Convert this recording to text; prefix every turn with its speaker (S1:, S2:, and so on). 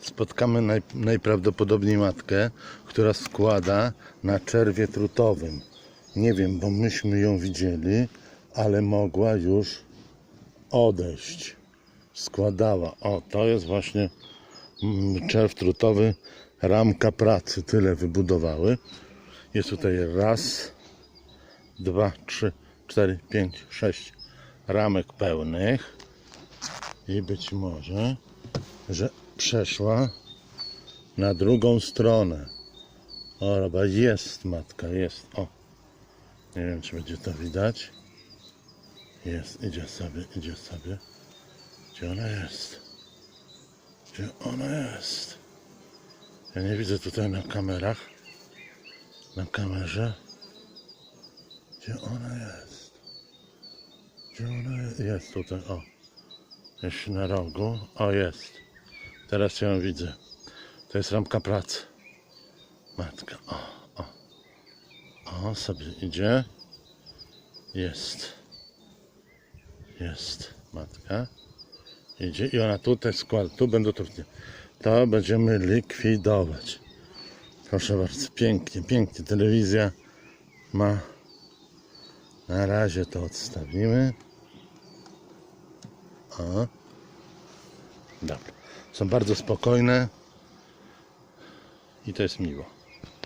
S1: spotkamy naj, najprawdopodobniej matkę, która składa na czerwie trutowym. Nie wiem, bo myśmy ją widzieli, ale mogła już odejść. Składała. O, to jest właśnie mm, czerw trutowy, ramka pracy. Tyle wybudowały. Jest tutaj raz, dwa, trzy, cztery, pięć, sześć ramek pełnych. I być może, że przeszła na drugą stronę. O, chyba jest matka, jest. O, nie wiem, czy będzie to widać. Jest, idzie sobie, idzie sobie. Gdzie ona jest? Gdzie ona jest? Ja nie widzę tutaj na kamerach. Na kamerze. Gdzie ona jest? Gdzie ona jest? Jest tutaj, o. Jest na rogu. O, jest. Teraz ją widzę. To jest ramka pracy. Matka, o, o. O, sobie idzie. Jest. Jest matka. Idzie i ona tutaj składa. Tu będą trudnie. To będziemy likwidować. Proszę bardzo, pięknie, pięknie. Telewizja ma. Na razie to odstawimy. O. Dobra. Są bardzo spokojne. I to jest miło.